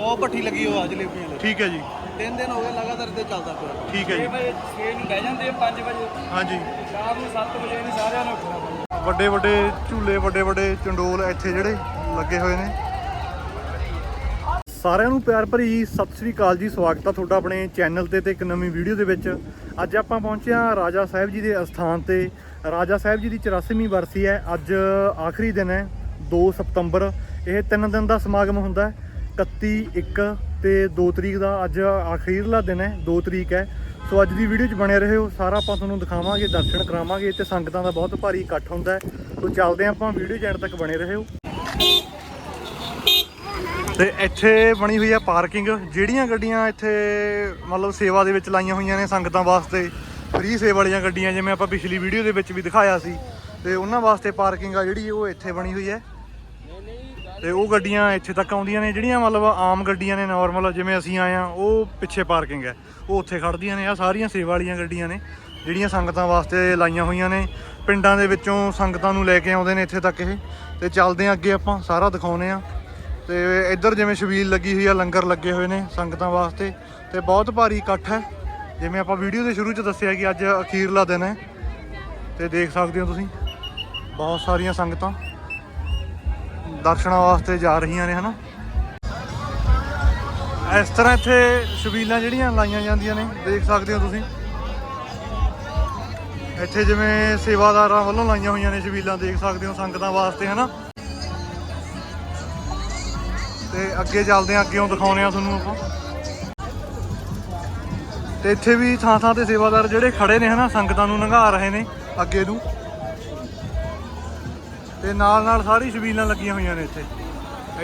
100 ਭੱਠੀ ਲੱਗੀ ਹੋਆ ਜਲੇਬੀਆਂ ਲਈ ਠੀਕ ਹੈ ਜੀ। ਤਿੰਨ ਦਿਨ ਹੋ ਗਏ ਲਗਾਤਾਰ ਤੇ ਚੱਲਦਾ ਪਿਆ। ਠੀਕ ਹੈ ਜੀ। ਵਜੇ ਸਵੇਰ ਨੂੰ ਬਹਿ ਜਾਂਦੇ ਆ 5 ਵਜੇ। ਹਾਂਜੀ। ਸ਼ਾਮ ਨੂੰ 7 ਵਜੇ ਨੇ ਸਾਰਿਆਂ ਨੂੰ ਉੱਠਣਾ ਪੈਂਦਾ। ਵੱਡੇ ਵੱਡੇ ਝੂਲੇ ਵੱਡੇ ਵੱਡੇ ਚੰਡੋਲ ਇੱਥੇ ਜਿਹੜੇ ਲੱਗੇ ਹੋਏ ਨੇ। ਸਾਰਿਆਂ ਨੂੰ ਪਿਆਰ ਭਰੀ ਸਤਿ ਸ੍ਰੀ ਅਕਾਲ ਜੀ ਸਵਾਗਤ ਆ ਤੁਹਾਡਾ ਆਪਣੇ ਚੈਨਲ ਤੇ ਤੇ ਇੱਕ ਨਵੀਂ ਵੀਡੀਓ ਦੇ ਵਿੱਚ। ਅੱਜ ਆਪਾਂ ਪਹੁੰਚੇ ਹਾਂ ਰਾਜਾ ਸਾਹਿਬ ਜੀ ਦੇ ਅਸਥਾਨ ਤੇ। ਰਾਜਾ ਸਾਹਿਬ ਜੀ ਦੀ 84ਵੀਂ ਬਰਸੀ ਹੈ। ਅੱਜ ਆਖਰੀ ਦਿਨ ਹੈ 2 ਸਤੰਬਰ। ਇਹ ਤਿੰਨ ਦਿਨ ਦਾ ਸਮਾਗਮ ਹੁੰਦਾ ਹੈ। 31 1 ਤੇ 2 ਤਰੀਕ ਦਾ ਅੱਜ ਆਖਰੀਲਾ ਦਿਨ ਹੈ 2 ਤਰੀਕ ਹੈ। ਸੋ ਅੱਜ ਦੀ ਵੀਡੀਓ 'ਚ ਬਣੇ ਰਹੋ, ਸਾਰਾ ਆਪਾਂ ਤੁਹਾਨੂੰ ਦਿਖਾਵਾਂਗੇ, ਦਰਸ਼ਨ ਕਰਾਵਾਂਗੇ ਤੇ ਸੰਗਤਾਂ ਦਾ ਬਹੁਤ ਭਾਰੀ ਇਕੱਠ ਹੁੰਦਾ ਹੈ। ਸੋ ਚੱਲਦੇ ਹਾਂ ਆਪਾਂ ਵੀਡੀਓ 'ਚ ਤੱਕ ਬਣੇ ਰਹੋ। ਤੇ ਇੱਥੇ ਬਣੀ ਹੋਈ ਹੈ ਪਾਰਕਿੰਗ, ਜਿਹੜੀਆਂ ਗੱਡੀਆਂ ਇੱਥੇ ਮਤਲਬ ਸੇਵਾ ਦੇ ਵਿੱਚ ਲਾਈਆਂ ਹੋਈਆਂ ਨੇ ਸੰਗਤਾਂ ਵਾਸਤੇ ਫ੍ਰੀ ਸੇਵਾ ਵਾਲੀਆਂ ਗੱਡੀਆਂ, ਜਿਵੇਂ ਆਪਾਂ ਪਿਛਲੀ ਵੀਡੀਓ ਦੇ ਵਿੱਚ ਵੀ ਦਿਖਾਇਆ ਸੀ। ਤੇ ਉਹਨਾਂ ਵਾਸਤੇ ਪਾਰਕਿੰਗ ਆ ਜਿਹੜੀ, ਉਹ ਇੱਥੇ ਬਣੀ ਹੋਈ ਹੈ। ਤੇ ਉਹ ਗੱਡੀਆਂ ਇੱਥੇ ਤੱਕ ਆਉਂਦੀਆਂ ਨੇ, ਜਿਹੜੀਆਂ ਮਤਲਬ ਆਮ ਗੱਡੀਆਂ ਨੇ ਨਾਰਮਲ ਜਿਵੇਂ ਅਸੀਂ ਆਏ ਆ ਉਹ ਪਿੱਛੇ ਪਾਰਕਿੰਗ ਹੈ। ਉਹ ਉੱਥੇ ਖੜਦੀਆਂ ਨੇ ਆ ਸਾਰੀਆਂ ਸੇਵਾ ਵਾਲੀਆਂ ਗੱਡੀਆਂ ਨੇ, ਜਿਹੜੀਆਂ ਸੰਗਤਾਂ ਵਾਸਤੇ ਲਾਈਆਂ ਹੋਈਆਂ ਨੇ। ਪਿੰਡਾਂ ਦੇ ਵਿੱਚੋਂ ਸੰਗਤਾਂ ਨੂੰ ਲੈ ਕੇ ਆਉਂਦੇ ਨੇ ਇੱਥੇ ਤੱਕ ਇਹ। ਤੇ ਚੱਲਦੇ ਆ ਅੱਗੇ ਆਪਾਂ, ਸਾਰਾ ਦਿਖਾਉਨੇ ਆ ਤੇ ਇੱਧਰ ਜਿਵੇਂ ਸ਼ਬੀਲ ਲੱਗੀ ਹੋਈ ਆ, ਲੰਗਰ ਲੱਗੇ ਹੋਏ ਨੇ ਸੰਗਤਾਂ ਵਾਸਤੇ। ਤੇ ਬਹੁਤ ਭਾਰੀ ਇਕੱਠ ਹੈ। ਜਿਵੇਂ ਆਪਾਂ ਵੀਡੀਓ ਦੇ ਸ਼ੁਰੂ 'ਚ ਦੱਸਿਆ ਕਿ ਅੱਜ ਅਖੀਰਲਾ ਦਿਨ ਹੈ। ਤੇ ਦੇਖ ਸਕਦੇ ਹੋ ਤੁਸੀਂ, ਬਹੁਤ ਸਾਰੀਆਂ ਸੰਗਤਾਂ। ਦਰਸ਼ਨਾਂ ਵਾਸਤੇ ਜਾ ਰਹੀਆਂ ਨੇ, ਹਨਾ? ਇਸ ਤਰ੍ਹਾਂ ਇੱਥੇ ਸ਼ਬੀਲਾਂ ਜਿਹੜੀਆਂ ਲਾਈਆਂ ਜਾਂਦੀਆਂ ਨੇ, ਦੇਖ ਸਕਦੇ ਹੋ ਤੁਸੀਂ? ਇੱਥੇ ਜਿਵੇਂ ਸੇਵਾਦਾਰਾਂ ਵੱਲੋਂ ਲਾਈਆਂ ਹੋਈਆਂ ਨੇ ਸ਼ਬੀਲਾਂ, ਦੇਖ ਸਕਦੇ ਹੋ ਸੰਗਤਾਂ ਵਾਸਤੇ, ਹਨਾ? ਤੇ ਅੱਗੇ ਚੱਲਦੇ ਆ ਅੱਗੇੋਂ ਦਿਖਾਉਨੇ ਆ ਤੁਹਾਨੂੰ ਆਪਾਂ। ਤੇ ਇੱਥੇ ਵੀ ਥਾਂ ਥਾਂ ਤੇ ਸੇਵਾਦਾਰ ਜਿਹੜੇ ਖੜੇ ਨੇ, ਹਨਾ, ਸੰਗਤਾਂ ਨੂੰ ਲੰਘਾ ਰਹੇ ਨੇ ਅੱਗੇ ਨੂੰ। ਤੇ ਨਾਲ ਨਾਲ ਸਾਰੀ ਛਬੀਲਾਂ ਲੱਗੀਆਂ ਹੋਈਆਂ ਨੇ ਇੱਥੇ।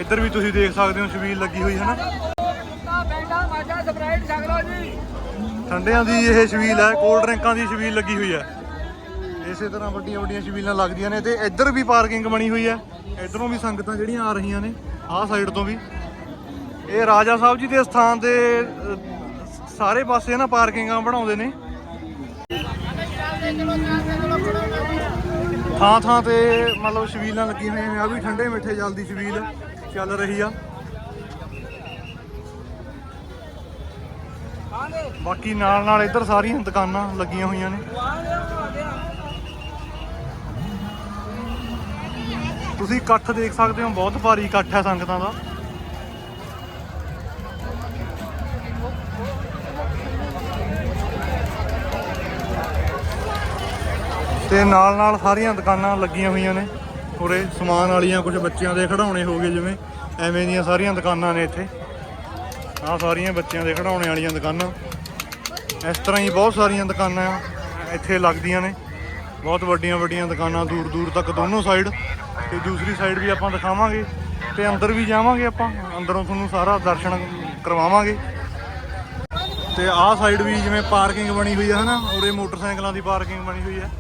ਇੱਧਰ ਵੀ ਤੁਸੀਂ ਦੇਖ ਸਕਦੇ ਹੋ ਛਬੀਲ ਲੱਗੀ ਹੋਈ ਹੈ ਨਾ ਠੰਡਿਆਂ ਦੀ ਇਹ ਛਬੀਲ ਹੈ ਕੋਲਡ ਡਰਿੰਕਾਂ ਦੀ ਛਬੀਲ ਲੱਗੀ ਹੋਈ ਹੈ। ਇਸੇ ਤਰ੍ਹਾਂ ਵੱਡੀਆਂ ਵੱਡੀਆਂ ਛਬੀਲਾਂ ਲੱਗਦੀਆਂ ਨੇ ਤੇ ਇੱਧਰ ਵੀ ਪਾਰਕਿੰਗ ਬਣੀ ਹੋਈ ਹੈ। ਇੱਧਰੋਂ ਵੀ ਸੰਗਤਾਂ ਜਿਹੜੀਆਂ ਆ ਰਹੀਆਂ ਨੇ, ਆਹ ਸਾਈਡ ਤੋਂ ਵੀ। ਇਹ ਰਾਜਾ ਸਾਹਿਬ ਜੀ ਦੇ ਸਥਾਨ ਦੇ ਸਾਰੇ ਪਾਸੇ ਨਾ ਪਾਰਕਿੰਗਾਂ ਬਣਾਉਂਦੇ ਨੇ। ਥਾਂ ਥਾਂ ਤੇ ਮਤਲਬ ਛਬੀਲਾਂ ਲੱਗੀਆਂ ਹੋਈਆਂ ਨੇ ਆ ਵੀ ਠੰਡੇ ਮਿੱਠੇ ਜਲ ਦੀ ਛਬੀਲ ਚੱਲ ਰਹੀ ਆ। ਬਾਕੀ ਨਾਲ ਨਾਲ ਇੱਧਰ ਸਾਰੀਆਂ ਦੁਕਾਨਾਂ ਲੱਗੀਆਂ ਹੋਈਆਂ ਨੇ। ਤੁਸੀਂ ਇਕੱਠ ਦੇਖ ਸਕਦੇ ਹੋ, ਬਹੁਤ ਭਾਰੀ ਇਕੱਠ ਹੈ ਸੰਗਤਾਂ ਦਾ। ਤੇ ਨਾਲ ਨਾਲ ਸਾਰੀਆਂ ਦੁਕਾਨਾਂ ਲੱਗੀਆਂ ਹੋਈਆਂ ਨੇ। ਉਰੇ ਸਮਾਨ ਵਾਲੀਆਂ ਕੁਝ ਬੱਚਿਆਂ ਦੇ ਖਿਡੌਣੇ ਹੋ ਗਏ ਜਿਵੇਂ ਐਵੇਂ ਦੀਆਂ ਸਾਰੀਆਂ ਦੁਕਾਨਾਂ ਨੇ ਇੱਥੇ। ਆਹ ਸਾਰੀਆਂ ਬੱਚਿਆਂ ਦੇ ਖਿਡੌਣੇ ਵਾਲੀਆਂ ਦੁਕਾਨਾਂ। ਇਸ ਤਰ੍ਹਾਂ ਹੀ ਬਹੁਤ ਸਾਰੀਆਂ ਦੁਕਾਨਾਂ ਇੱਥੇ ਲੱਗਦੀਆਂ ਨੇ। ਬਹੁਤ ਵੱਡੀਆਂ ਵੱਡੀਆਂ ਦੁਕਾਨਾਂ ਦੂਰ ਦੂਰ ਤੱਕ ਦੋਨੋਂ ਸਾਈਡ ਤੇ ਦੂਸਰੀ ਸਾਈਡ ਵੀ ਆਪਾਂ ਦਿਖਾਵਾਂਗੇ ਤੇ ਅੰਦਰ ਵੀ ਜਾਵਾਂਗੇ ਆਪਾਂ। ਅੰਦਰੋਂ ਤੁਹਾਨੂੰ ਸਾਰਾ ਦਰਸ਼ਨ ਕਰਵਾਵਾਂਗੇ। ਤੇ ਆਹ ਸਾਈਡ ਵੀ ਜਿਵੇਂ ਪਾਰਕਿੰਗ ਬਣੀ ਹੋਈ ਹੈ ਹਨਾ, ਉਰੇ ਮੋਟਰਸਾਈਕਲਾਂ ਦੀ ਪਾਰਕਿੰਗ ਬਣੀ ਹੋਈ ਹੈ।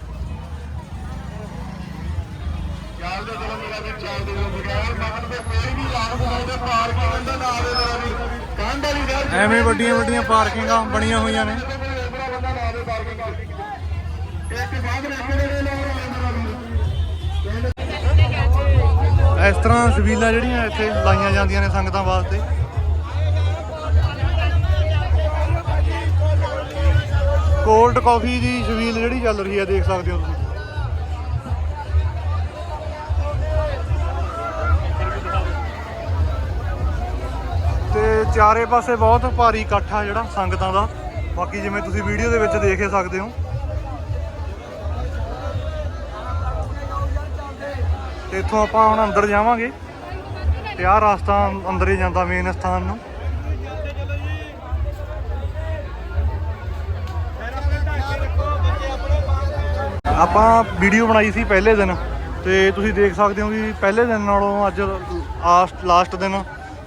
ਐਵੇਂ ਵੱਡੀਆਂ ਵੱਡੀਆਂ ਪਾਰਕਿੰਗਾਂ ਬਣੀਆਂ ਹੋਈਆਂ ਨੇ। ਇਸ ਤਰ੍ਹਾਂ ਛਬੀਲਾਂ ਜਿਹੜੀਆਂ ਇੱਥੇ ਲਾਈਆਂ ਜਾਂਦੀਆਂ ਨੇ ਸੰਗਤਾਂ ਵਾਸਤੇ। ਕੋਲਡ ਕਾਫੀ ਦੀ ਛਬੀਲ ਜਿਹੜੀ ਚੱਲ ਰਹੀ ਹੈ ਦੇਖ ਸਕਦੇ ਹੋ ਤੁਸੀਂ। ਚਾਰੇ ਪਾਸੇ ਬਹੁਤ ਭਾਰੀ ਇਕੱਠ ਆ ਜਿਹੜਾ ਸੰਗਤਾਂ ਦਾ। ਬਾਕੀ ਜਿਵੇਂ ਤੁਸੀਂ ਵੀਡੀਓ ਦੇ ਵਿੱਚ ਦੇਖ ਸਕਦੇ ਹੋ। ਤੇ ਇੱਥੋਂ ਆਪਾਂ ਹੁਣ ਅੰਦਰ ਜਾਵਾਂਗੇ। ਤੇ ਆਹ ਰਸਤਾ ਅੰਦਰ ਹੀ ਜਾਂਦਾ ਮੇਨ ਸਥਾਨ ਨੂੰ। ਆਪਾਂ ਵੀਡੀਓ ਬਣਾਈ ਸੀ ਪਹਿਲੇ ਦਿਨ। ਤੇ ਤੁਸੀਂ ਦੇਖ ਸਕਦੇ ਹੋ ਵੀ ਪਹਿਲੇ ਦਿਨ ਨਾਲੋਂ ਅੱਜ ਲਾਸਟ ਲਾਸਟ ਦਿਨ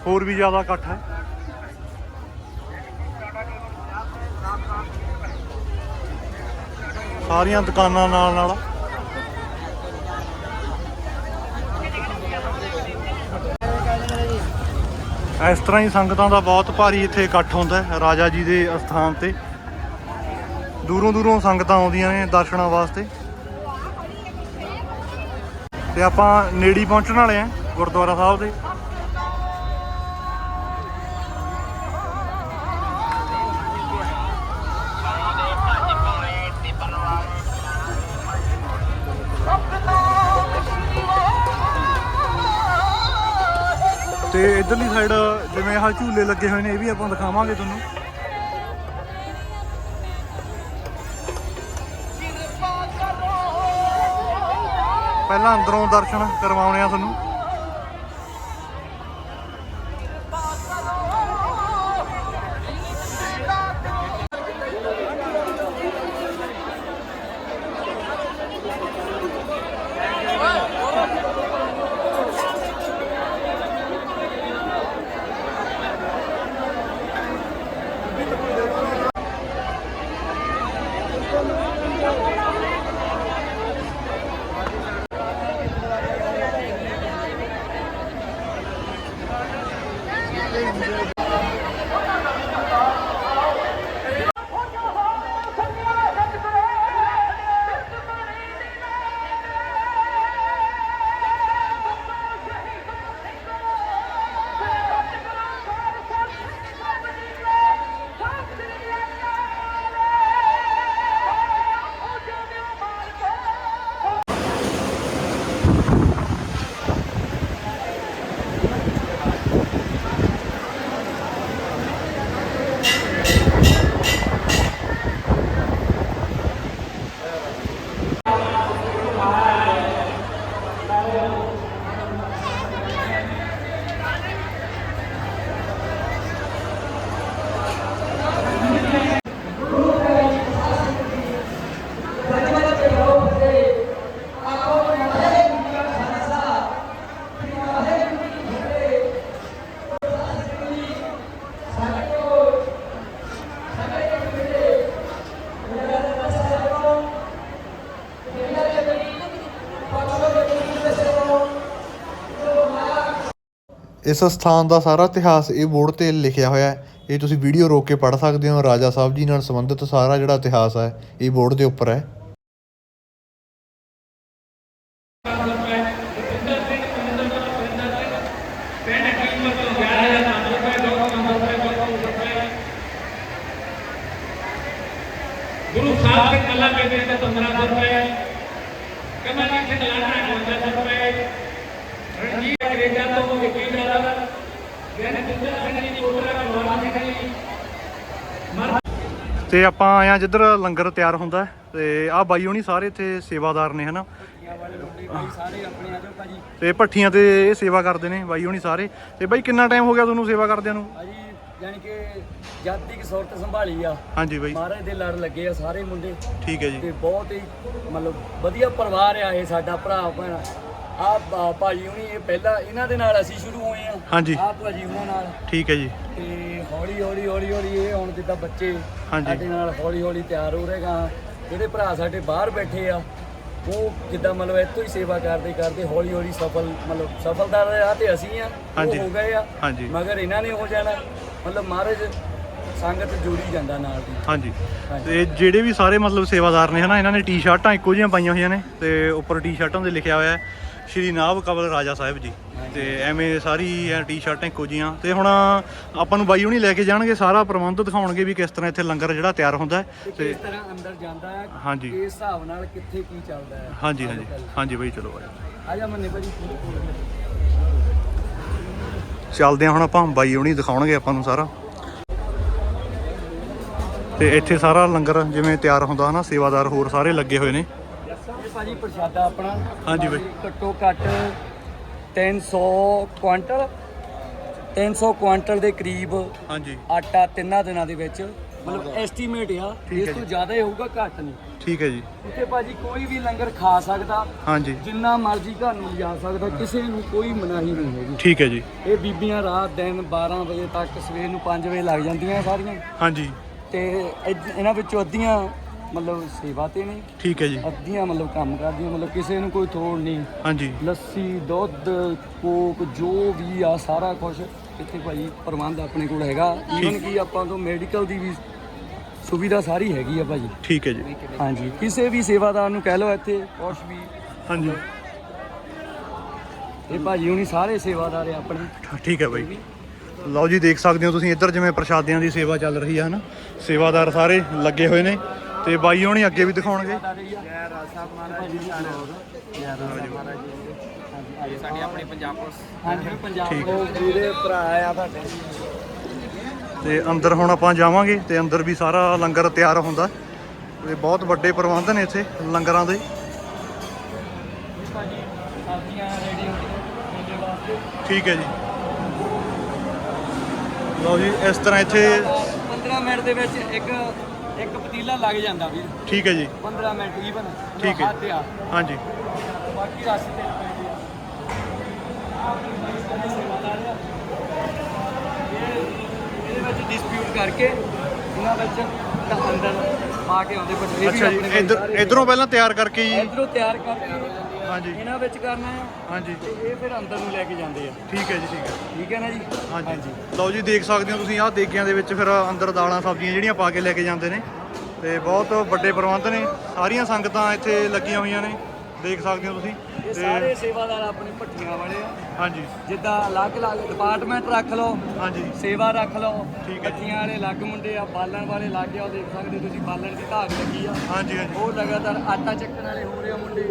ਹੋਰ ਵੀ ਜ਼ਿਆਦਾ ਇਕੱਠ ਹੈ। ਸਾਰੀਆਂ ਦੁਕਾਨਾਂ ਨਾਲ ਨਾਲ। ਇਸ ਤਰ੍ਹਾਂ ਹੀ ਸੰਗਤਾਂ ਦਾ ਬਹੁਤ ਭਾਰੀ ਇੱਥੇ ਇਕੱਠ ਹੁੰਦਾ ਹੈ, ਰਾਜਾ ਜੀ ਦੇ ਅਸਥਾਨ ਤੇ। ਦੂਰੋਂ ਦੂਰੋਂ ਸੰਗਤਾਂ ਆਉਂਦੀਆਂ ਨੇ ਦਰਸ਼ਨਾਂ ਵਾਸਤੇ। ਤੇ ਆਪਾਂ ਨੇੜੀ ਪਹੁੰਚਣ ਵਾਲੇ ਆ ਗੁਰਦੁਆਰਾ ਸਾਹਿਬ ਦੇ। ਇਧਰਲੀ ਸਾਈਡ ਜਿਵੇਂ ਆਹ ਝੂਲੇ ਲੱਗੇ ਹੋਏ ਨੇ, ਇਹ ਵੀ ਆਪਾਂ ਦਿਖਾਵਾਂਗੇ ਤੁਹਾਨੂੰ। ਪਹਿਲਾਂ ਅੰਦਰੋਂ ਦਰਸ਼ਨ ਕਰਵਾਉਣੇ ਆ ਤੁਹਾਨੂੰ। ਇਸ ਸਥਾਨ ਦਾ ਸਾਰਾ ਇਤਿਹਾਸ ਇਹ ਬੋਰਡ ਤੇ ਲਿਖਿਆ ਹੋਇਆ ਹੈ। ਇਹ ਤੁਸੀਂ ਵੀਡੀਓ ਰੋਕ ਕੇ ਪੜ੍ਹ ਸਕਦੇ ਹੋ। ਰਾਜਾ ਸਾਹਿਬ ਜੀ ਨਾਲ ਸੰਬੰਧਿਤ ਸਾਰਾ ਜਿਹੜਾ ਇਤਿਹਾਸ ਹੈ, ਇਹ ਬੋਰਡ ਦੇ ਉੱਪਰ ਹੈ ਗੁਰੂ ਸਾਹਿਬ ਦੇ ਕੱਲਾ ਕਹਿੰਦੇ ਤੇ 1500 ਰੁਪਏ ਕਮਾ ਜੀ ਕੇ ਦਲਾਨਾ 55 ਰੁਪਏ ਰਣਜੀਤ ਅੰਗਰੇਜ਼ਾਂ ਤੋਂ ਵਕੀਲ ਦਾ ਗਿਆਨ ਜਿੰਦਰ ਸਿੰਘ ਜੀ ਕੋਟਰਾ ਕਰਵਾਉਣਾ ਸੀ ਤੇ ਆਪਾਂ ਆਇਆ ਜਿੱਧਰ ਲੰਗਰ ਤਿਆਰ ਹੁੰਦਾ ਤੇ ਆਹ ਬਾਈ ਹੋਣੀ ਸਾਰੇ ਇੱਥੇ ਸੇਵਾਦਾਰ ਨੇ ਹਨਾ? ਆ ਤੇ ਭੱਠੀਆਂ ਤੇ ਇਹ ਸੇਵਾ ਕਰਦੇ ਨੇ ਬਾਈ ਹੋਣੀ ਸਾਰੇ। ਤੇ ਬਾਈ ਕਿੰਨਾ ਟਾਈਮ ਹੋ ਗਿਆ ਤੁਹਾਨੂੰ ਸੇਵਾ ਕਰਦਿਆਂ ਨੂੰ? ਯਾਨੀ ਕਿ ਜਦ ਦੀ ਸੁਰਤ ਸੰਭਾਲੀ ਆ ਹਾਂਜੀ ਬਾਈ। ਮਹਾਰਾਜ ਦੇ ਲੜ ਲੱਗੇ ਆ ਸਾਰੇ ਮੁੰਡੇ। ਠੀਕ ਹੈ ਜੀ। ਤੇ ਬਹੁਤ ਹੀ ਮਤਲਬ ਵਧੀਆ ਪਰਿਵਾਰ ਆ ਇਹ ਸਾਡਾ ਭਰਾ ਭੈਣ। ਆ ਭਾਜੀ ਹੁਣੀ ਇਹ ਪਹਿਲਾਂ ਇਹਨਾਂ ਦੇ ਨਾਲ ਅਸੀਂ ਸ਼ੁਰੂ ਹੋਏ ਆ ਹਾਂਜੀ। ਆ ਭਾਜੀ ਉਹਨਾਂ ਨਾਲ। ਠੀਕ ਹੈ ਜੀ। ਤੇ ਹੌਲੀ ਹੌਲੀ ਹੌਲੀ ਹੌਲੀ ਇਹ ਹੁਣ ਜਿੱਦਾਂ ਬੱਚੇ ਹਾਂਜੀ। ਸਾਡੇ ਨਾਲ ਹੌਲੀ ਹੌਲੀ ਤਿਆਰ ਹੋ ਰਹੇਗਾ ਜਿਹੜੇ ਭਰਾ ਸਾਡੇ ਬਾਹਰ ਬੈਠੇ ਆ ਉਹ ਜਿੱਦਾਂ ਮਤਲਬ ਇੱਥੋਂ ਹੀ ਸੇਵਾ ਕਰਦੇ ਕਰਦੇ ਹੌਲੀ ਹੌਲੀ ਸਫਲ ਮਤਲਬ ਸਫਲਤਾ ਦੇ ਰਾਹ ਤੇ ਅਸੀਂ ਆ ਉਹ ਹਾਂਜੀ। ਹੋ ਗਏ ਆ। ਹਾਂਜੀ। ਮਗਰ ਇਹਨਾਂ ਨੇ ਹੋ ਜਾਣਾ। ਮਤਲਬ ਮਹਾਰਾਜ ਸੰਗਤ ਜੁੜੀ ਜਾਂਦਾ ਨਾਲ ਦੀ। ਹਾਂਜੀ। ਹਾਂਜੀ। ਤੇ ਜਿਹੜੇ ਵੀ ਸਾਰੇ ਮਤਲਬ ਸੇਵਾਦਾਰ ਨੇ ਹਨਾ ਇਹਨਾਂ ਨੇ ਟੀ-ਸ਼ਰਟਾਂ ਇੱਕੋ ਜਿਹੀਆਂ ਪਾਈਆਂ ਹੋਈਆਂ ਨੇ ਤੇ ਉੱਪਰ ਟੀ-ਸ਼ਰਟਾਂ ਤੇ ਲਿਖਿਆ ਹੋਇਆ ਹੈ। ਸ਼੍ਰੀ ਨਾਭ ਕਬਲ ਰਾਜਾ ਸਾਹਿਬ ਜੀ। ਤੇ ਐਵੇਂ ਸਾਰੀ ਟੀ-ਸ਼ਰਟਾਂ ਇੱਕੋ ਜਿਹੀਆਂ। ਤੇ ਹੁਣ ਆਪਾਂ ਨੂੰ ਬਾਈ ਹੁਣੀ ਲੈ ਕੇ ਜਾਣਗੇ ਸਾਰਾ ਪ੍ਰਬੰਧ ਦਿਖਾਉਣਗੇ ਵੀ ਕਿਸ ਤਰ੍ਹਾਂ ਇੱਥੇ ਲੰਗਰ ਜਿਹੜਾ ਤਿਆਰ ਹੁੰਦਾ ਹੈ। ਤੇ ਕਿਸ ਤਰ੍ਹਾਂ ਅੰਦਰ ਜਾਂਦਾ ਹੈ ਹਾਂਜੀ। ਇਸ ਹਿਸਾਬ ਨਾਲ ਕਿੱਥੇ ਕੀ ਚੱਲਦਾ ਹੈ। ਹਾਂਜੀ ਹਾਂਜੀ। ਹਾਂਜੀ ਬਾਈ ਚਲੋ ਆ ਜਾ ਮੰਨੇ ਭਾਜੀ ਚੱਲਦੇ ਹਾਂ ਹੁਣ ਆਪਾਂ ਬਾਈ ਹੁਣੀ ਦਿਖਾਉਣਗੇ ਆਪਾਂ ਨੂੰ ਸਾਰਾ। ਤੇ ਇੱਥੇ ਸਾਰਾ ਲੰਗਰ ਜਿਵੇਂ ਤਿਆਰ ਹੁੰਦਾ ਹਨਾ ਸੇਵਾਦਾਰ ਹੋਰ ਸਾਰੇ ਲੱਗੇ ਹੋਏ ਨੇ। ਭਾਜੀ ਪ੍ਰਸ਼ਾਦਾ ਆਪਣਾ। ਹਾਂਜੀ ਬਾਈ। ਘੱਟੋ ਘੱਟ 300 ਕੁਆਂਟਲ। 300 ਕੁਆਂਟਲ ਦੇ ਕਰੀਬ ਹਾਂਜੀ। ਆਟਾ ਤਿੰਨਾਂ ਦਿਨਾਂ ਦੇ ਵਿੱਚ। ਮਤਲਬ ਐਸਟੀਮੇਟ ਆ ਇਸ ਤੋਂ ਜ਼ਿਆਦਾ ਹੀ ਹੋਊਗਾ ਘੱਟ ਨਹੀਂ। ਠੀਕ ਹੈ ਜੀ। ਇੱਥੇ ਭਾਜੀ ਕੋਈ ਵੀ ਲੰਗਰ ਖਾ ਸਕਦਾ ਹਾਂਜੀ। ਜਿੰਨਾ ਮਰਜ਼ੀ ਘਰ ਨੂੰ ਜਾ ਸਕਦਾ ਕਿਸੇ ਨੂੰ ਕੋਈ ਮਨਾਹੀ ਨਹੀਂ ਹੈਗੀ। ਠੀਕ ਹੈ ਜੀ। ਇਹ ਬੀਬੀਆਂ ਰਾਤ ਦਿਨ 12 ਵਜੇ ਤੱਕ ਸਵੇਰ ਨੂੰ 5 ਵਜੇ ਲੱਗ ਜਾਂਦੀਆਂ ਸਾਰੀਆਂ। ਹਾਂਜੀ। ਤੇ ਇਹਨਾਂ ਵਿੱਚੋਂ ਅੱਧੀਆਂ ਮਤਲਬ ਸੇਵਾ ਤੇ ਨੇ। ਠੀਕ ਹੈ ਜੀ। ਅੱਧੀਆਂ ਮਤਲਬ ਕੰਮ ਕਰਦੀਆਂ ਮਤਲਬ ਕਿਸੇ ਨੂੰ ਕੋਈ ਥੋੜ ਨਹੀਂ ਹਾਂਜੀ। ਲੱਸੀ ਦੁੱਧ ਕੋਕ ਜੋ ਵੀ ਆ ਸਾਰਾ ਕੁਝ ਇੱਥੇ ਭਾਈ ਪ੍ਰਬੰਧ ਆਪਣੇ ਕੋਲ ਹੈਗਾ। ਈਵਨ ਕਿ ਆਪਾਂ ਤੋਂ ਮੈਡੀਕਲ ਦੀ ਵੀ ਸੁਵਿਧਾ ਸਾਰੀ ਹੈਗੀ ਆ ਭਾਜੀ ਠੀਕ ਹੈ ਜੀ। ਹਾਂਜੀ। ਕਿਸੇ ਵੀ ਸੇਵਾਦਾਰ ਨੂੰ ਕਹਿ ਲਓ ਇੱਥੇ ਕੁਛ ਵੀ। ਹਾਂਜੀ। ਇਹ ਭਾਜੀ ਹੁਣੀ ਸਾਰੇ ਸੇਵਾਦਾਰ ਆ ਆਪਣੇ। ਠੀਕ ਹੈ ਬਾਈ ਲਓ ਜੀ ਦੇਖ ਸਕਦੇ ਹੋ ਤੁਸੀਂ ਇੱਧਰ ਜਿਵੇਂ ਪ੍ਰਸ਼ਾਦਿਆਂ ਦੀ ਸੇਵਾ ਚੱਲ ਰਹੀ ਹੈ ਹਨਾ? ਸੇਵਾਦਾਰ ਸਾਰੇ ਲੱਗੇ ਹੋਏ ਨੇ। ਤੇ ਬਾਈ ਹੋਣੀ ਅੱਗੇ ਵੀ ਦਿਖਾਉਣਗੇ। ਇਹ ਸਾਡੀ ਆਪਣੀ ਪੰਜਾਬ ਪੁਲਿਸ। ਹਾਂਜੀ ਪੰਜਾਬ ਪੁਲਿਸ ਵੀਰੇ ਭਰਾ ਆ ਤੁਹਾਡੇ। ਤੇ ਅੰਦਰ ਹੁਣ ਆਪਾਂ ਜਾਵਾਂਗੇ ਤੇ ਅੰਦਰ ਵੀ ਸਾਰਾ ਲੰਗਰ ਤਿਆਰ ਹੁੰਦਾ। ਤੇ ਬਹੁਤ ਵੱਡੇ ਪ੍ਰਬੰਧ ਨੇ ਇੱਥੇ ਲੰਗਰਾਂ ਦੇ। ਠੀਕ ਹੈ ਜੀ। ਲਓ ਜੀ ਇਸ ਤਰ੍ਹਾਂ ਇੱਥੇ 15 ਮਿੰਟ ਦੇ ਵਿੱਚ ਇੱਕ ਇੱਕ ਪਤੀਲਾ ਲੱਗ ਜਾਂਦਾ ਵੀਰ। ਠੀਕ ਹੈ ਜੀ। 15 ਮਿੰਟ ਈਵਨ ਠੀਕ ਹੈ। ਆ। ਹਾਂਜੀ। ਬਾਕੀ ਰਸਤੇ ਤੇ ਇਹਦੇ ਵਿੱਚ ਡਿਸਪਿਊਟ ਕਰਕੇ ਇਹਨਾਂ ਵਿੱਚ ਅੰਦਰ ਪਾ ਕੇ ਆਉਂਦੇ ਬਟ ਇਹ ਵੀ ਜੀ ਆਪਣੇ ਇੱਧਰ ਇਧਰੋਂ ਪਹਿਲਾਂ ਤਿਆਰ ਕਰਕੇ ਜੀ। ਇਧਰੋਂ ਤਿਆਰ ਕਰਕੇ ਹਾਂਜੀ। ਇਹਨਾਂ ਵਿੱਚ ਕਰਨਾ ਹੈ ਹਾਂਜੀ। ਤੇ ਇਹ ਫਿਰ ਅੰਦਰ ਨੂੰ ਲੈ ਕੇ ਜਾਂਦੇ ਆ। ਠੀਕ ਹੈ ਜੀ ਠੀਕ ਹੈ। ਠੀਕ ਹੈ ਨਾ ਜੀ? ਹਾਂਜੀ। ਲਓ ਜੀ ਦੇਖ ਸਕਦੇ ਹੋ ਤੁਸੀਂ ਆਹ ਦੇਗਿਆਂ ਦੇ ਵਿੱਚ ਫਿਰ ਅੰਦਰ ਦਾਲਾਂ ਸਬਜ਼ੀਆਂ ਜਿਹੜੀਆਂ ਪਾ ਕੇ ਲੈ ਕੇ ਜਾਂਦੇ ਨੇ। ਤੇ ਬਹੁਤ ਵੱਡੇ ਪ੍ਰਬੰਧ ਨੇ। ਸਾਰੀਆਂ ਸੰਗਤਾਂ ਇੱਥੇ ਲੱਗੀਆਂ ਹੋਈਆਂ ਨੇ। ਦੇਖ ਸਕਦੇ ਹੋ ਤੁਸੀਂ। ਇਹ ਸਾਰੇ ਸੇਵਾਦਾਰ ਆਪਣੇ ਭੱਠੀਆਂ ਵਾਲੇ ਆ। ਹਾਂਜੀ। ਜਿੱਦਾਂ ਅਲੱਗ-ਅਲੱਗ ਡਿਪਾਰਟਮੈਂਟ ਰੱਖ ਲਓ। ਹਾਂਜੀ। ਸੇਵਾ ਰੱਖ ਲਓ। ਠੀਕ ਹੈ। ਭੱਠੀਆਂ ਵਾਲੇ ਅਲੱਗ ਮੁੰਡੇ ਆ ਬਾਲਣ ਵਾਲੇ ਲੱਗ ਆ। ਉਹ ਦੇਖ ਸਕਦੇ ਹੋ ਤੁਸੀਂ ਬਾਲਣ ਦੀ ਧਾਗ ਲੱਗੀ ਆ। ਹਾਂਜੀ ਹਾਂਜੀ। ਉਹ ਲਗਾਤਾਰ ਆਟਾ ਚੱਕਣ ਵਾਲੇ ਹੋ ਰਹੇ ਆ ਮੁੰਡੇ।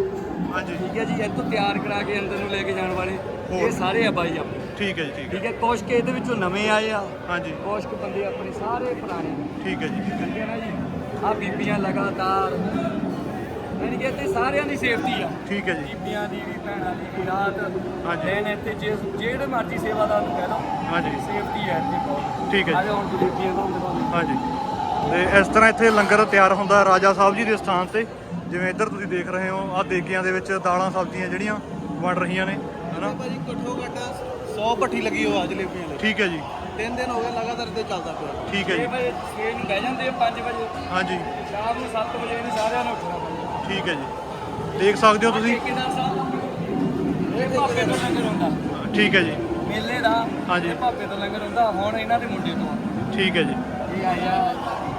ਹਾਂਜੀ। ਠੀਕ ਹੈ ਜੀ ਇੱਥੋਂ ਤਿਆਰ ਕਰਾ ਕੇ ਅੰਦਰ ਨੂੰ ਲੈ ਕੇ ਜਾਣ ਵਾਲੇ। ਇਹ ਸਾਰੇ ਆ ਬਾਈ ਆਪਣੇ। ਠੀਕ ਹੈ ਜੀ ਠੀਕ ਹੈ। ਠੀਕ ਹੈ ਕੁਛ ਕੇ ਇਹਦੇ ਵਿੱਚੋਂ ਨਵੇਂ ਆਏ ਆ। ਹਾਂਜੀ। ਕੁਛ ਕੁ ਬੰਦੇ ਆਪਣੇ ਸਾਰੇ ਪੁਰਾਣੇ ਠੀਕ ਹੈ ਜੀ ਠੀਕ ਹੈ। ਠੀਕ ਹੈ ਨਾ ਜੀ? ਆ ਬੀਬੀਆਂ ਲਗਾਤਾਰ ਯਾਨੀ ਕਿ ਇੱਥੇ ਸਾਰਿਆਂ ਦੀ ਸੇਫਟੀ ਆ। ਠੀਕ ਹੈ ਜੀ। ਬੀਬੀਆਂ ਦੀ ਵੀ ਭੈਣਾਂ ਦੀ ਵੀ ਰਾਤ। ਹਾਂਜੀ। ਦਿਨ ਇੱਥੇ ਜਿਹੜੇ ਮਰਜ਼ੀ ਸੇਵਾਦਾਰ ਨੂੰ ਕਹਿ ਲਓ ਹਾਂਜੀ। ਸੇਫਟੀ ਹੈ ਇੱਥੇ ਬਹੁਤ। ਠੀਕ ਹੈ ਆ ਜੀ। ਜਾਓ ਹੁਣ ਜਲੇਬੀਆਂ ਤੋਂ ਦਿਖਾਉਂਦੇ ਹਾਂਜੀ। ਤੇ ਇਸ ਤਰ੍ਹਾਂ ਇੱਥੇ ਲੰਗਰ ਤਿਆਰ ਹੁੰਦਾ ਰਾਜਾ ਸਾਹਿਬ ਜੀ ਦੇ ਸਥਾਨ ਤੇ। ਜਿਵੇਂ ਇੱਧਰ ਤੁਸੀਂ ਦੇਖ ਰਹੇ ਹੋ ਆਹ ਦੇਗਿਆਂ ਦੇ ਵਿੱਚ ਦਾਲਾਂ ਸਬਜ਼ੀਆਂ ਜਿਹੜੀਆਂ ਬਣ ਰਹੀਆਂ ਨੇ ਹਨਾ? ਭਾਜੀ ਘੱਟੋ ਘੱਟ 100 ਭੱਠੀ ਲੱਗੀ ਹੋਆ ਜਲੇਬੀਆਂ ਲਈ। ਠੀਕ ਹੈ ਜੀ। ਤਿੰਨ ਦਿਨ ਹੋ ਗਏ ਲਗਾਤਾਰ ਤੇ ਚੱਲਦਾ ਪਿਆ। ਠੀਕ ਹੈ 6 ਜੀ ਵਜੇ ਸਵੇਰ ਨੂੰ ਬਹਿ ਜਾਂਦੇ ਆ 5 ਵਜੇ। ਹਾਂਜੀ। ਸ਼ਾਮ ਨੂੰ 7 ਵਜੇ ਇਹਨੇ ਸਾਰਿਆਂ ਨੂੰ ਉੱਠਣਾ ਪੈਂਦਾ ਠੀਕ ਹੈ ਜੀ। ਦੇਖ ਸਕਦੇ ਹੋ ਤੁਸੀਂ। ਠੇਕੇਦਾਰ ਸਾਹਿਬ ਇਹ ਭਾਪੇ ਤੋਂ ਲੰਗਰ ਹੁੰਦਾ। ਠੀਕ ਹੈ ਜੀ। ਮੇਲੇ ਦਾ ਹਾਂਜੀ। ਭਾਪੇ ਤੋਂ ਲੰਗਰ ਹੁੰਦਾ। ਹੁਣ ਇਹਨਾਂ ਦੇ ਮੁੰਡੇ ਤੋਂ ਆ। ਠੀਕ ਹੈ ਜੀ। ਇਹ ਆਇਆ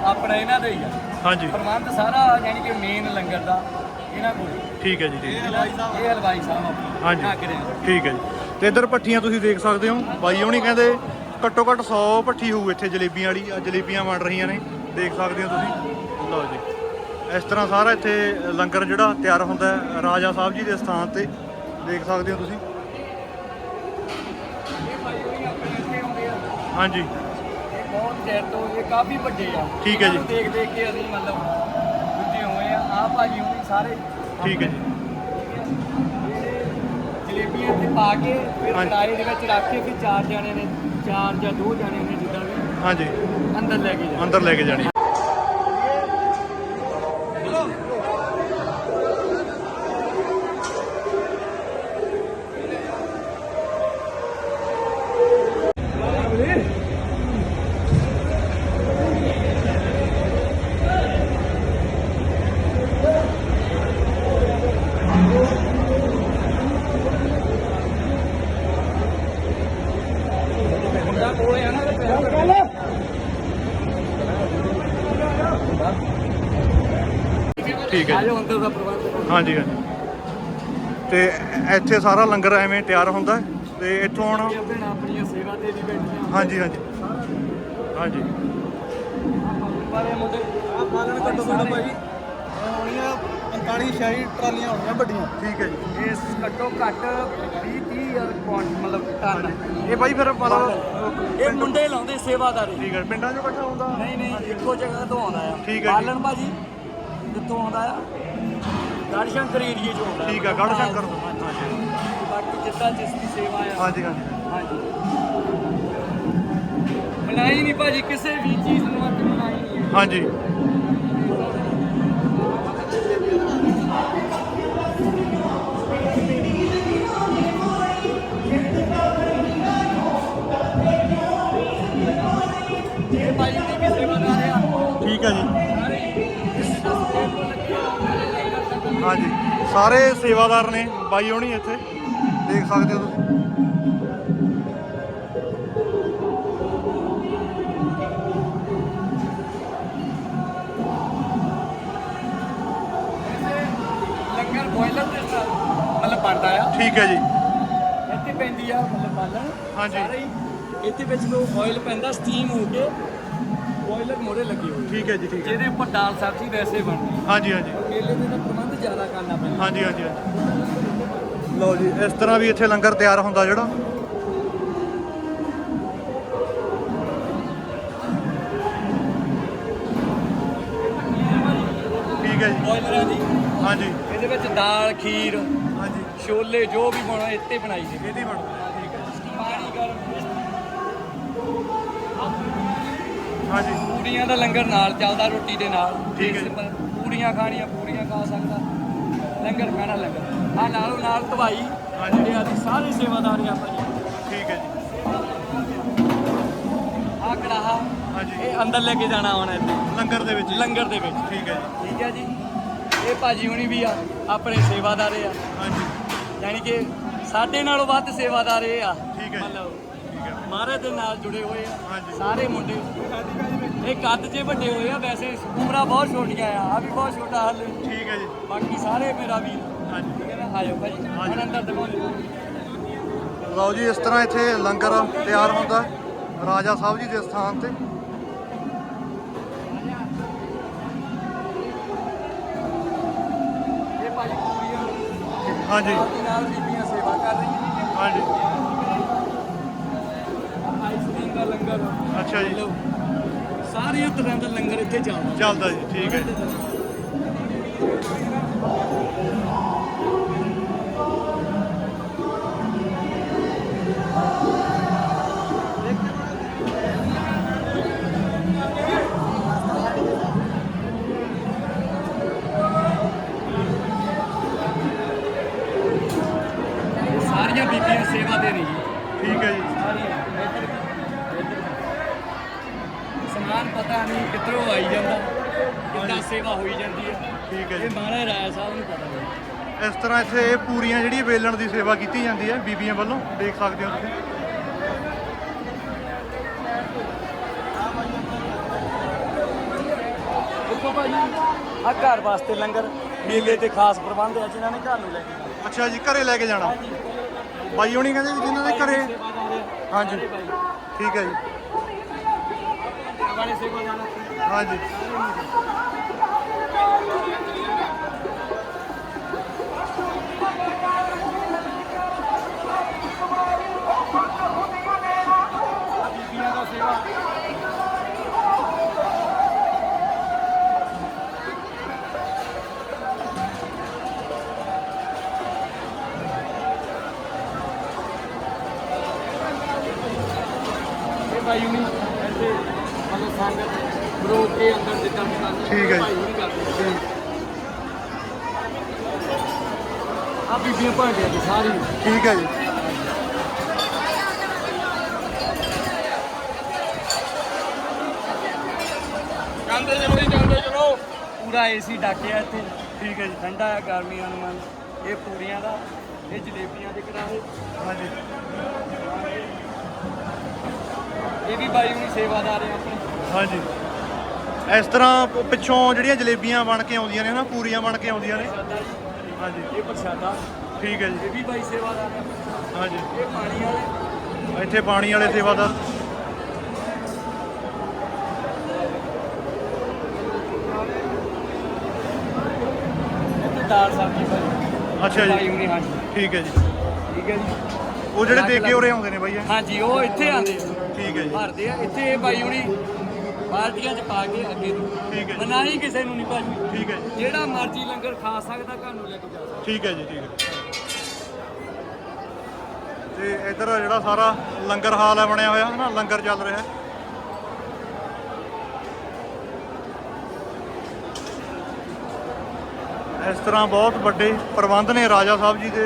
ਆਪਣਾ ਇਹਨਾਂ ਦਾ ਹੀ ਆ। ਹਾਂਜੀ। ਪ੍ਰਬੰਧ ਸਾਰਾ ਯਾਨੀ ਕਿ ਮੇਨ ਲੰਗਰ ਦਾ ਇਹਨਾਂ ਕੋਲ। ਠੀਕ ਹੈ ਜੀ ਠੀਕ ਹੈ। ਇਹ ਹਲਵਾਈ ਸਾਹਿਬ ਆਪਣੇ ਹਾਂਜੀ। ਰਹੇ। ਠੀਕ ਹੈ ਜੀ। ਤੇ ਇੱਧਰ ਭੱਠੀਆਂ ਤੁਸੀਂ ਦੇਖ ਸਕਦੇ ਹੋ। ਬਾਈ ਹੋਣੀ ਕਹਿੰਦੇ ਘੱਟੋ ਘੱਟ 100 ਭੱਠੀ ਹੋਊ ਇੱਥੇ ਜਲੇਬੀਆਂ ਵਾਲੀ ਜਲੇਬੀਆਂ ਬਣ ਰਹੀਆਂ ਨੇ। ਦੇਖ ਸਕਦੇ ਹੋ ਤੁਸੀਂ। ਲਓ ਜੀ। ਇਸ ਤਰ੍ਹਾਂ ਸਾਰਾ ਇੱਥੇ ਲੰਗਰ ਜਿਹੜਾ ਤਿਆਰ ਹੁੰਦਾ ਹੈ ਰਾਜਾ ਸਾਹਿਬ ਜੀ ਦੇ ਸਥਾਨ ਤੇ। ਦੇਖ ਸਕਦੇ ਹੋ ਤੁਸੀਂ। ਇਹ ਭਾਈ ਹੋਣੀ ਆਪਣੇ ਇੱਥੇ ਆਉਂਦੇ ਆ ਹਾਂਜੀ। ਚਿਰ ਤੋਂ ਇਹ ਕਾਫੀ ਵੱਡੇ ਆ। ਠੀਕ ਹੈ ਜੀ। ਇਹਨਾਂ ਨੂੰ ਦੇਖ ਦੇਖ ਕੇ ਅਸੀਂ ਮਤਲਬ ਦੂਜੇ ਹੋਏ ਆ। ਆ ਭਾਜੀ ਹੋਣੀ ਸਾਰੇ ਠੀਕ ਹੈ ਜੀ। ਜਲੇਬੀਆਂ ਤੇ ਪਾ ਕੇ ਫਿਰ ਹਾਂਜੀ। ਦੇ ਵਿੱਚ ਰੱਖ ਕੇ ਫਿਰ ਚਾਰ ਜਣੇ ਨੇ ਚਾਰ ਜਾਂ ਦੋ ਜਣੇ ਨੇ ਜਿੱਦਾਂ ਵੀ ਹਾਂਜੀ। ਅੰਦਰ ਲੈ ਕੇ ਜਾਣਾ। ਅੰਦਰ ਲੈ ਕੇ ਜਾਣੀ ਠੀਕ ਹੈ ਜੀ ਆਜੋ ਅੰਦਰ ਦਾ ਪ੍ਰਬੰਧ ਹਾਂਜੀ ਹਾਂਜੀ। ਤੇ ਇੱਥੇ ਸਾਰਾ ਲੰਗਰ ਐਵੇਂ ਤਿਆਰ ਹੁੰਦਾ ਹੈ ਤੇ ਇੱਥੋਂ ਹੁਣ ਆਪਣੀਆਂ ਸੇਵਾ ਤੇ ਵੀ ਬੈਠੀਆਂ ਹਾਂਜੀ ਹਾਂਜੀ। ਹਾਂਜੀ। ਬਾਰੇ ਮੁੰਡੇ ਆ ਬਾਲਣ ਘੱਟੋ ਘੱਟ ਭਾਜੀ ਇਹ ਹੋਣੀਆਂ 45 ਸ਼ਾਹੀ ਟਰਾਲੀਆਂ ਹੋਣੀਆਂ ਵੱਡੀਆਂ ਠੀਕ ਹੈ ਜੀ। ਇਸ ਘੱਟੋ ਘੱਟ 20 30 ਪੁਆਇੰਟ ਮਤਲਬ ਟਨ। ਇਹ ਬਾਈ ਫਿਰ ਮਤਲਬ ਇਹ ਮੁੰਡੇ ਲਾਉਂਦੇ ਸੇਵਾਦਾਰੀ। ਠੀਕ ਹੈ ਪਿੰਡਾਂ 'ਚੋਂ ਇਕੱਠਾ ਹੁੰਦਾ? ਨਹੀਂ ਨਹੀਂ ਇੱਕੋ ਜਗ੍ਹਾ ਤੋਂ ਆਉਂਦਾ ਆ। ਠੀਕ ਹੈ ਜੀ। ਬਾਲਣ ਭਾਜੀ ਕਿੱਥੋਂ ਆਉਂਦਾ ਆ। ਗੜਸ਼ੰਕਰ ਏਰੀਏ ਚੋਂ ਆਉਂਦਾ ਠੀਕ ਹੈ ਗੜ ਸ਼ੰਕਰ ਤੋਂ। ਹਾਂਜੀ। ਬਾਕੀ ਜਿੱਦਾਂ ਜਿਸ ਦੀ ਸੇਵਾ ਆ। ਹਾਂਜੀ ਹਾਂਜੀ। ਹਾਂਜੀ। ਮਨਾਈ ਨਹੀਂ ਭਾਜੀ ਕਿਸੇ ਵੀ ਚੀਜ਼ ਨੂੰ ਅੱਜ ਮਨਾਈ ਨਹੀਂ ਹਾਂਜੀ। ਸਾਰੇ ਸੇਵਾਦਾਰ ਨੇ ਬਾਈ ਹੋਣੀ ਇੱਥੇ। ਦੇਖ ਸਕਦੇ ਹੋ ਤੁਸੀਂ। ਲੰਗਰ ਬੋਇਲਰ ਦੇ ਨਾਲ ਮਤਲਬ ਬਣਦਾ ਆ। ਠੀਕ ਹੈ ਜੀ। ਇੱਥੇ ਪੈਂਦੀ ਆ ਮਤਲਬ ਬਾਲਣ ਹਾਂਜੀ। ਸਾਰੇ ਹੀ ਇੱਥੇ ਵਿੱਚ ਕੋ ਆਇਲ ਪੈਂਦਾ ਸਟੀਮ ਹੋ ਕੇ ਬੋਇਲਰ ਮੋੜੇ ਲੱਗੇ ਹੋਏ। ਠੀਕ ਹੈ ਜੀ ਠੀਕ ਹੈ। ਜਿਹਦੇ ਉੱਪਰ ਦਾਲ ਸਬਜ਼ੀ ਵੈਸੇ ਬਣਦੀ। ਹਾਂਜੀ ਹਾਂਜੀ। ਮੇਲੇ ਦੇ ਤਾਂ ਜ਼ਿਆਦਾ ਕਰਨਾ ਪੈਂਦਾ। ਹਾਂਜੀ ਹਾਂਜੀ ਹਾਂਜੀ। ਲਓ ਜੀ ਇਸ ਤਰ੍ਹਾਂ ਵੀ ਇੱਥੇ ਲੰਗਰ ਤਿਆਰ ਹੁੰਦਾ ਜਿਹੜਾ। ਠੀਕ ਹੈ ਜੀ। ਬੋਇਲਰਾਂ ਦੀ ਹਾਂਜੀ। ਇਹਦੇ ਵਿੱਚ ਦਾਲ ਖੀਰ ਹਾਂਜੀ। ਛੋਲੇ ਜੋ ਵੀ ਬਣਾਉਣਾ ਇੱਥੇ ਬਣਾਈ ਦੇ। ਇਹਦੀ ਬਣਦਾ ਪਾਣੀ ਗਰਮ ਹਾਂਜੀ। ਪੂਰੀਆਂ ਦਾ ਲੰਗਰ ਨਾਲ ਚੱਲਦਾ ਰੋਟੀ ਦੇ ਨਾਲ। ਠੀਕ ਹੈ ਜੀ। ਪੂਰੀਆਂ ਖਾਣੀਆਂ ਪੂਰੀਆਂ ਖਾ ਸਕਦਾ। ਲੰਗਰ ਖਾਣਾ ਲੰਗਰ। ਆ ਨਾਲੋਂ ਨਾਲ ਧਵਾਈ ਹਾਂਜੀ। ਆਦੀ ਸਾਰੇ ਸੇਵਾਦਾਰ ਆ ਭਾਜੀ ਠੀਕ ਹੈ ਜੀ। ਆ ਕੜਾਹਾ ਹਾਂਜੀ। ਇਹ ਅੰਦਰ ਲੈ ਕੇ ਜਾਣਾ ਹੁਣ ਇੱਥੇ ਲੰਗਰ ਦੇ ਵਿੱਚ। ਲੰਗਰ ਦੇ ਵਿੱਚ। ਠੀਕ ਹੈ ਜੀ। ਠੀਕ ਹੈ ਜੀ। ਇਹ ਭਾਜੀ ਹੁਣੀ ਵੀ ਆ ਆਪਣੇ ਸੇਵਾਦਾਰ ਆ। ਹਾਂਜੀ। ਯਾਨੀ ਕਿ ਸਾਡੇ ਨਾਲੋਂ ਵੱਧ ਸੇਵਾਦਾਰ ਇਹ ਆ। ਠੀਕ ਹੈ। ਮਤਲਬ ਮਹਾਰਾਜ ਦੇ ਨਾਲ ਜੁੜੇ ਹੋਏ ਆ। ਸਾਰੇ ਮੁੰਡੇ। ਇਹ ਕੱਦ 'ਚ ਵੱਡੇ ਹੋਏ ਆ ਵੈਸੇ ਉਮਰਾਂ ਬਹੁਤ ਛੋਟੀਆਂ ਆ ਆ ਵੀ ਬਹੁਤ ਛੋਟਾ ਹਾਲੇ। ਠੀਕ ਹੈ ਜੀ। ਬਾਕੀ ਸਾਰੇ ਮੇਰਾ ਵੀਰ। ਹਾਂਜੀ। ਠੀਕ ਹੈ ਨਾ? ਆਇਓ ਹੁਣ ਅੰਦਰ ਲਓ ਜੀ ਇਸ ਤਰ੍ਹਾਂ ਇੱਥੇ ਲੰਗਰ ਤਿਆਰ ਹੁੰਦਾ। ਰਾਜਾ ਸਾਹਿਬ ਜੀ ਦੇ ਸਥਾਨ ਤੇ। ਭਾਜੀ ਹਾਂਜੀ। ਨਾਲ ਬੀਬੀਆਂ ਸੇਵਾ ਕਰ ਰਹੀਆਂ ਹਾਂਜੀ। ਲੰਗਰ ਅੱਛਾ ਜੀ। ਸਾਰੀਆਂ ਤਰ੍ਹਾਂ ਦਾ ਲੰਗਰ ਇੱਥੇ ਚੱਲਦਾ। ਚੱਲਦਾ ਜੀ ਠੀਕ ਹੈ ਸਾਰੀਆਂ ਬੀਬੀਆਂ ਸੇਵਾ ਦੇ ਰਹੀ ਜੀ ਠੀਕ ਹੈ ਜੀ ਸਾਰੀਆਂ ਇੱਧਰ ਇੱਧਰ ਸਮਾਨ ਪਤਾ ਨਹੀਂ ਕਿੱਧਰੋਂ ਆਈ ਜਾਂਦਾ ਕਿੱਦਾਂ ਸੇਵਾ ਹੋਈ ਜਾਂਦੀ ਹੈ। ਠੀਕ ਹੈ ਇਹ ਜੀ ਮਹਾਰਾਜ ਰਾਏ ਸਾਹਿਬ ਨੂੰ ਪਤਾ ਹੈ ਇਸ ਤਰ੍ਹਾਂ ਇੱਥੇ ਇਹ ਪੂਰੀਆਂ ਜਿਹੜੀ ਵੇਲਣ ਦੀ ਸੇਵਾ ਕੀਤੀ ਜਾਂਦੀ ਹੈ ਬੀਬੀਆਂ ਵੱਲੋਂ ਦੇਖ ਸਕਦੇ ਹੋ ਤੁਸੀਂ। ਦੇਖੋ ਭਾਜੀ ਆ ਘਰ ਵਾਸਤੇ ਲੰਗਰ ਮੇਲੇ ਤੇ ਖਾਸ ਪ੍ਰਬੰਧ ਹੈ ਜਿਨ੍ਹਾਂ ਨੇ ਘਰ ਨੂੰ ਲੈ ਕੇ ਜਾਣਾ। ਅੱਛਾ ਜੀ ਘਰੇ ਲੈ ਕੇ ਜਾਣਾ। ਬਾਈ ਹੋਣੀ ਕਹਿੰਦੇ ਜਿਨ੍ਹਾਂ ਦੇ ਘਰੇ। ਹਾਂਜੀ। ਠੀਕ ਹੈ ਜੀ। ਹਾਂਜੀ ਬੀਬੀਆਂ ਦਾ ਸੇਵਾ ਸੰਗਤ ਕੇ ਅੰਦਰ ਜਿੱਦਾਂ ਠੀਕ ਹੈ ਜੀ। ਆ ਬੀਬੀਆਂ ਭਾਂਡੇ ਦੀ ਸਾਰੀ। ਠੀਕ ਹੈ ਜੀ। ਜਾਂਦੇ ਚਲੋ ਜੀ ਜਾਂਦੇ ਚਲੋ। ਪੂਰਾ ਏਸੀ ਡਾਕਿਆ ਇੱਥੇ। ਠੀਕ ਹੈ ਜੀ ਠੰਡਾ ਹੈ ਗਰਮੀਆਂ ਨੂੰ ਮਨ ਇਹ ਪੂਰੀਆਂ ਦਾ ਇਹ ਜਲੇਬੀਆਂ ਦੇ ਕਰਾਏ ਹਾਂਜੀ। ਇਹ ਵੀ ਬਾਈ ਹੁਣੀ ਸੇਵਾਦਾਰ ਆਪਣੇ ਹਾਂਜੀ। ਇਸ ਤਰ੍ਹਾਂ ਪ- ਪਿੱਛੋਂ ਜਿਹੜੀਆਂ ਜਲੇਬੀਆਂ ਬਣ ਕੇ ਆਉਂਦੀਆਂ ਨੇ ਨਾ ਪੂਰੀਆਂ ਬਣ ਕੇ ਆਉਂਦੀਆਂ ਨੇ। ਹਾਂਜੀ। ਇਹ ਪ੍ਰਸ਼ਾਦਾ। ਠੀਕ ਹੈ ਜੀ। ਇਹ ਵੀ ਬਾਈ ਸੇਵਾਦਾਰ ਹੈ ਹਾਂਜੀ। ਇਹ ਪਾਣੀ ਵਾਲੇ। ਇੱਥੇ ਪਾਣੀ ਵਾਲੇ ਸੇਵਾਦਾਰ। ਇੱਥੇ ਦਾਲ ਸਬਜ਼ੀ ਭਾਈ ਅੱਛਾ ਜੀ। ਹਾਂਜੀ। ਠੀਕ ਹੈ ਜੀ। ਠੀਕ ਹੈ ਜੀ। ਉਹ ਜਿਹੜੇ ਦੇ ਕੇ ਉਰੇ ਆਉਂਦੇ ਨੇ ਬਾਈ ਇਹ? ਹਾਂਜੀ ਉਹ ਇੱਥੇ ਆਂਦੇ ਠੀਕ ਹੈ ਜੀ। ਭਰਦੇ ਆ। ਇੱਥੇ ਇਹ ਬਾਈ ਹੁਣੀ ਬਾਲਟੀਆਂ 'ਚ ਪਾ ਕੇ ਅੱਗੇ ਨੂੰ। ਠੀਕ ਹੈ ਜੀ। ਮਨਾਹੀ ਕਿਸੇ ਨੂੰ ਨਹੀਂ ਭਾਜੀ। ਠੀਕ ਹੈ ਜੀ। ਜਿਹੜਾ ਮਰਜ਼ੀ ਲੰਗਰ ਖਾ ਸਕਦਾ ਘਰ ਨੂੰ ਲੈ ਕੇ ਜਾ ਸਕਦਾ। ਠੀਕ ਹੈ ਜੀ ਠੀਕ ਹੈ। ਤੇ ਇੱਧਰ ਜਿਹੜਾ ਸਾਰਾ ਲੰਗਰ ਹਾਲ ਹੈ ਬਣਿਆ ਹੋਇਆ ਹੈ ਨਾ ਲੰਗਰ ਚੱਲ ਰਿਹਾ ਹੈ। ਇਸ ਤਰ੍ਹਾਂ ਬਹੁਤ ਵੱਡੇ ਪ੍ਰਬੰਧ ਨੇ ਰਾਜਾ ਸਾਹਿਬ ਜੀ ਦੇ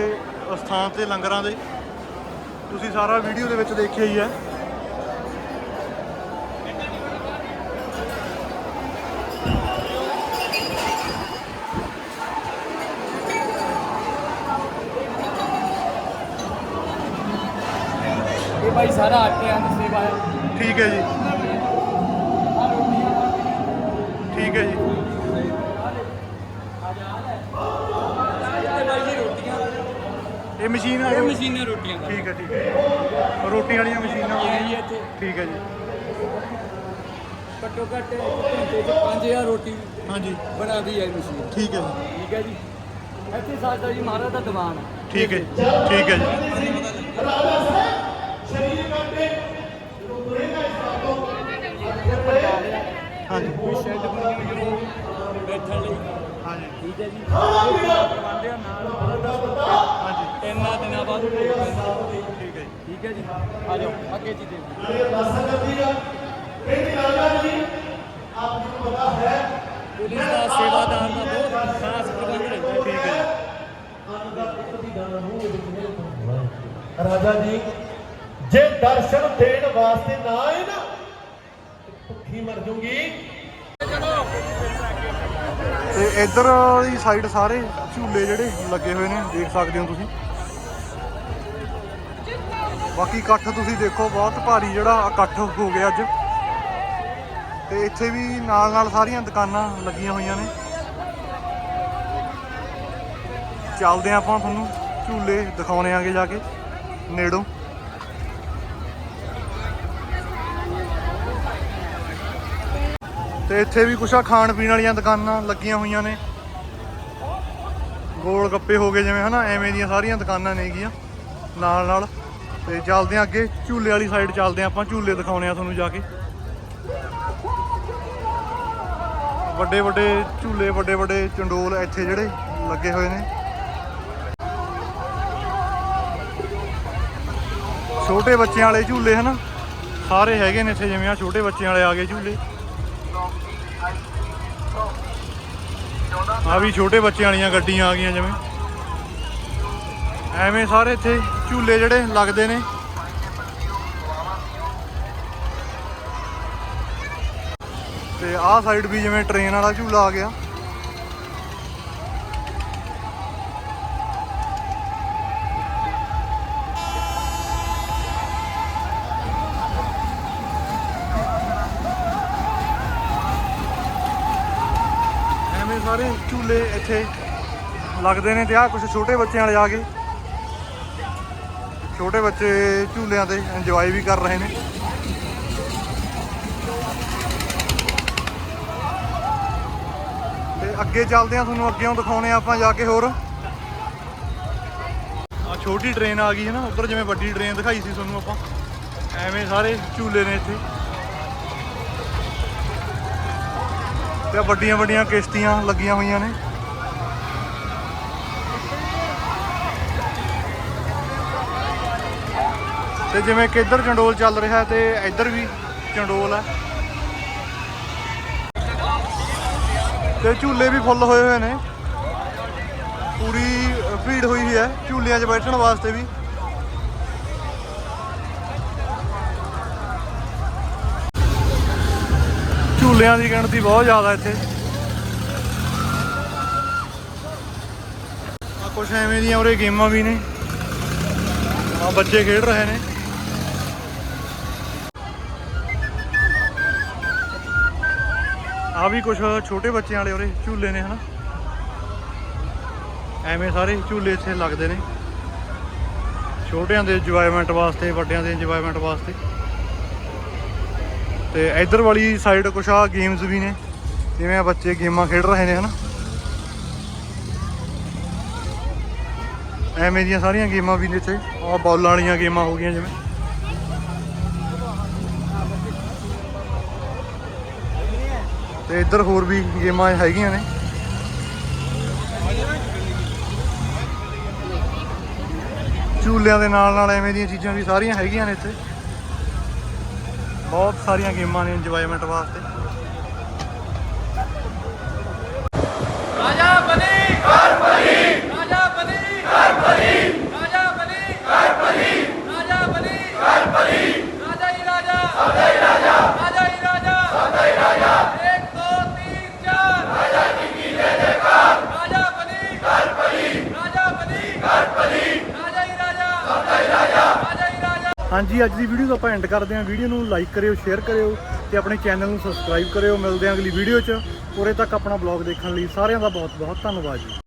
ਸਥਾਨ ਤੇ ਲੰਗਰਾਂ ਦੇ। ਤੁਸੀਂ ਸਾਰਾ ਵੀਡੀਓ ਦੇ ਵਿੱਚ ਦੇਖਿਆ ਹੀ ਹੈ। ਸਾਰਾ ਆਟਿਆਂ ਦੀ ਸੇਵਾ ਹੈ। ਠੀਕ ਹੈ ਜੀ। ਆ ਠੀਕ ਹੈ ਜੀ। ਇਹ ਮਸ਼ੀਨ ਹੈ ਇਹ ਮਸ਼ੀਨਾਂ ਰੋਟੀਆਂ ਦਾ। ਠੀਕ ਹੈ ਠੀਕ ਹੈ। ਰੋਟੀ ਵਾਲੀਆਂ ਮਸ਼ੀਨਾਂ ਇਹ ਗਈਆਂ। ਇੱਥੇ। ਠੀਕ ਹੈ ਜੀ। ਘੱਟੋ ਘੱਟ ਘੰਟੇ 'ਚ 5000 ਰੋਟੀ ਹਾਂਜੀ। ਬਣਾਉਂਦੀ ਹੈ ਇਹ ਮਸ਼ੀਨ। ਠੀਕ ਹੈ ਜੀ। ਠੀਕ ਹੈ ਜੀ। ਇੱਥੇ ਸਾਡਾ ਜੀ ਮਹਾਰਾਜ ਦਾ ਦੀਵਾਨ ਹੈ। ਠੀਕ ਹੈ ਠੀਕ ਹੈ ਜੀ। ਹਾਂਜੀ। ਬੈਠਣ ਲਈ ਹਾਂਜੀ। ਠੀਕ ਹੈ ਜੀ। ਪ੍ਰਬੰਧ ਆ ਨਾਲ। ਹਾਂਜੀ। ਤਿੰਨਾਂ ਦਿਨਾਂ ਬਾਅਦ। ਠੀਕ ਹੈ ਜੀ। ਠੀਕ ਹੈ ਜੀ। ਆ ਜਾਓ। ਅੱਗੇ ਜੀ ਦੇ ਪੁਲਿਸ ਦਾ ਸੇਵਾਦਾਰ ਦਾ ਬਹੁਤ ਖਾਸ ਪ੍ਰਬੰਧ ਰਹਿੰਦਾ ਹੈ ਠੀਕ ਹੈ ਰਾਜਾ ਜੀ ਜੇ ਦਰਸ਼ਨ ਦੇਣ ਵਾਸਤੇ ਨਾ ਆਏ ਨਾ ਤੇ ਮਰ ਜੂਗੀ। ਤੇ ਇੱਧਰ ਦੀ ਸਾਈਡ ਸਾਰੇ ਝੂਲੇ ਜਿਹੜੇ ਲੱਗੇ ਹੋਏ ਨੇ, ਦੇਖ ਸਕਦੇ ਹੋ ਤੁਸੀਂ। ਬਾਕੀ ਇਕੱਠ ਤੁਸੀਂ ਦੇਖੋ, ਬਹੁਤ ਭਾਰੀ ਜਿਹੜਾ ਇਕੱਠ ਹੋ ਗਿਆ ਅੱਜ। ਤੇ ਇੱਥੇ ਵੀ ਨਾਲ ਨਾਲ ਸਾਰੀਆਂ ਦੁਕਾਨਾਂ ਲੱਗੀਆਂ ਹੋਈਆਂ ਨੇ। ਚੱਲਦੇ ਹਾਂ ਆਪਾਂ ਤੁਹਾਨੂੰ ਝੂਲੇ ਦਿਖਾਉਣੇ ਆਗੇ ਜਾ ਕੇ, ਨੇੜੋਂ। ਤੇ ਇੱਥੇ ਵੀ ਕੁਛ ਆ, ਖਾਣ ਪੀਣ ਵਾਲੀਆਂ ਦੁਕਾਨਾਂ ਲੱਗੀਆਂ ਹੋਈਆਂ ਨੇ। ਗੋਲ ਗੱਪੇ ਹੋ ਗਏ ਜਿਵੇਂ, ਹਨਾ, ਐਵੇਂ ਦੀਆਂ ਸਾਰੀਆਂ ਦੁਕਾਨਾਂ ਨੇਗੀਆਂ ਨਾਲ ਨਾਲ। ਤੇ ਚੱਲਦੇ ਆ ਅੱਗੇ, ਝੂਲੇ ਵਾਲੀ ਸਾਈਡ ਚੱਲਦੇ ਆ ਆਪਾਂ, ਝੂਲੇ ਦਿਖਾਉਣੇ ਆ ਤੁਹਾਨੂੰ ਜਾ ਕੇ। ਵੱਡੇ ਵੱਡੇ ਝੂਲੇ, ਵੱਡੇ ਵੱਡੇ ਚੰਡੋਲ ਇੱਥੇ ਜਿਹੜੇ ਲੱਗੇ ਹੋਏ ਨੇ। ਛੋਟੇ ਬੱਚਿਆਂ ਵਾਲੇ ਝੂਲੇ, ਹਨਾ, ਸਾਰੇ ਹੈਗੇ ਨੇ ਇੱਥੇ ਜਿਵੇਂ ਆ, ਛੋਟੇ ਬੱਚਿਆਂ ਵਾਲੇ ਆ ਗਏ ਝੂਲੇ। ਆ ਵੀ ਛੋਟੇ ਬੱਚਿਆਂ ਵਾਲੀਆਂ ਗੱਡੀਆਂ ਆ ਗਈਆਂ ਜਿਵੇਂ। ਐਵੇਂ ਸਾਰੇ ਇੱਥੇ ਝੂਲੇ ਜਿਹੜੇ ਲੱਗਦੇ ਨੇ। ਤੇ ਆਹ ਸਾਈਡ ਵੀ ਜਿਵੇਂ ਟ੍ਰੇਨ ਵਾਲਾ ਝੂਲਾ ਆ ਗਿਆ। ਇੱਥੇ ਲੱਗਦੇ ਨੇ ਤੇ ਆ ਕੁਝ ਛੋਟੇ ਬੱਚਿਆਂ ਵਾਲੇ ਆ ਗਏ ਛੋਟੇ ਬੱਚੇ ਝੂਲਿਆਂ ਤੇ ਇੰਜੋਏ ਵੀ ਕਰ ਰਹੇ ਨੇ। ਤੇ ਅੱਗੇ ਚੱਲਦੇ ਆ ਤੁਹਾਨੂੰ ਅੱਗੇੋਂ ਦਿਖਾਉਣੇ ਆਪਾਂ ਜਾ ਕੇ ਹੋਰ। ਆ ਛੋਟੀ ਟ੍ਰੇਨ ਆ ਗਈ ਹੈ ਨਾ, ਉੱਧਰ ਜਿਵੇਂ ਵੱਡੀ ਟ੍ਰੇਨ ਦਿਖਾਈ ਸੀ ਤੁਹਾਨੂੰ ਆਪਾਂ। ਐਵੇਂ ਸਾਰੇ ਝੂਲੇ ਨੇ ਇੱਥੇ। ਤੇ ਵੱਡੀਆਂ ਵੱਡੀਆਂ ਕਿਸ਼ਤੀਆਂ ਲੱਗੀਆਂ ਹੋਈਆਂ ਨੇ। ਤੇ ਜਿਵੇਂ ਕਿ ਇੱਧਰ ਚੰਡੋਲ ਚੱਲ ਰਿਹਾ ਤੇ ਇੱਧਰ ਵੀ ਚੰਡੋਲ ਹੈ। ਤੇ ਝੂਲੇ ਵੀ ਫੁੱਲ ਹੋਏ ਹੋਏ ਨੇ। ਪੂਰੀ ਭੀੜ ਹੋਈ ਹੋਈ ਹੈ ਝੂਲਿਆਂ 'ਚ ਬੈਠਣ ਵਾਸਤੇ ਵੀ। ਝੂਲਿਆਂ ਦੀ ਗਿਣਤੀ ਬਹੁਤ ਜ਼ਿਆਦਾ ਇੱਥੇ। ਆ ਕੁਛ ਐਵੇਂ ਦੀਆਂ ਉਰੇ ਗੇਮਾਂ ਵੀ ਨੇ। ਆ ਬੱਚੇ ਖੇਡ ਰਹੇ ਨੇ। ਆ ਵੀ ਕੁਛ ਛੋਟੇ ਬੱਚਿਆਂ ਵਾਲੇ ਉਰੇ ਝੂਲੇ ਨੇ, ਹਨਾ? ਐਵੇਂ ਸਾਰੇ ਝੂਲੇ ਇੱਥੇ ਲੱਗਦੇ ਨੇ। ਛੋਟਿਆਂ ਦੇ ਇੰਜੋਇਮੈਂਟ ਵਾਸਤੇ, ਵੱਡਿਆਂ ਦੇ ਇੰਜੋਇਮੈਂਟ ਵਾਸਤੇ। ਤੇ ਇਧਰ ਵਾਲੀ ਸਾਈਡ ਕੁਛ ਆ ਗੇਮਸ ਵੀ ਨੇ, ਜਿਵੇਂ ਬੱਚੇ ਗੇਮਾਂ ਖੇਡ ਰਹੇ ਨੇ, ਹਨਾ? ਐਵੇਂ ਦੀਆਂ ਸਾਰੀਆਂ ਗੇਮਾਂ ਵੀ ਨੇ ਇੱਥੇ। ਆ ਬੌਲਾਂ ਵਾਲੀਆਂ ਗੇਮਾਂ ਹੋ ਗਈਆਂ, ਜਿਵੇਂ। ਤੇ ਇੱਧਰ ਹੋਰ ਵੀ ਗੇਮਾਂ ਹੈਗੀਆਂ ਨੇ। ਝੂਲਿਆਂ ਦੇ ਨਾਲ ਨਾਲ ਐਵੇਂ ਦੀਆਂ ਚੀਜ਼ਾਂ ਵੀ ਸਾਰੀਆਂ ਹੈਗੀਆਂ ਨੇ ਇੱਥੇ। ਬਹੁਤ ਸਾਰੀਆਂ ਗੇਮਾਂ ਨੇ ਇੰਜੋਇਮੈਂਟ ਵਾਸਤੇ। ਰਾਜਾ ਬਲੀ ਘਰ ਬਲੀ ਰਾਜਾ ਬਲੀ ਘਰ ਬਲੀ ਰਾਜਾ ਬਲੀ ਘਰ ਬਲੀ ਰਾਜਾ ਬਲੀ ਘਰ ਬਲੀ ਰਾਜਾ ਹੀ ਰਾਜਾ ਸਦਾ ਹੀ ਰਾਜਾ ਰਾਜਾ ਹੀ ਰਾਜਾ ਸਦਾ ਹੀ ਰਾਜਾ 1 2 3 4 ਰਾਜਾ ਜੀ ਕੀ ਜੈ ਜੈਕਾਰ ਰਾਜਾ ਬਲੀ ਘਰ ਬਲੀ ਰਾਜਾ ਬਲੀ ਘਰ ਬਲੀ ਰਾਜਾ ਹੀ ਰਾਜਾ ਸਦਾ ਹੀ ਰਾਜਾ ਰਾਜਾ ਹੀ ਰਾਜਾ ਹਾਂਜੀ, ਅੱਜ ਦੀ ਵੀਡੀਓ ਆਪਾਂ ਐਂਡ ਕਰਦੇ ਹਾਂ। ਵੀਡੀਓ ਨੂੰ ਲਾਈਕ ਕਰਿਓ ਸ਼ੇਅਰ ਕਰਿਓ ਤੇ ਆਪਣੇ ਚੈਨਲ ਨੂੰ ਸਬਸਕ੍ਰਾਈਬ ਕਰਿਓ। ਮਿਲਦੇ ਹਾਂ ਅਗਲੀ ਵੀਡੀਓ 'ਚ। ਉਰੇ ਤੱਕ ਆਪਣਾ ਬਲੌਗ ਦੇਖਣ ਲਈ ਸਾਰਿਆਂ ਦਾ ਬਹੁਤ ਬਹੁਤ ਧੰਨਵਾਦ ਜੀ।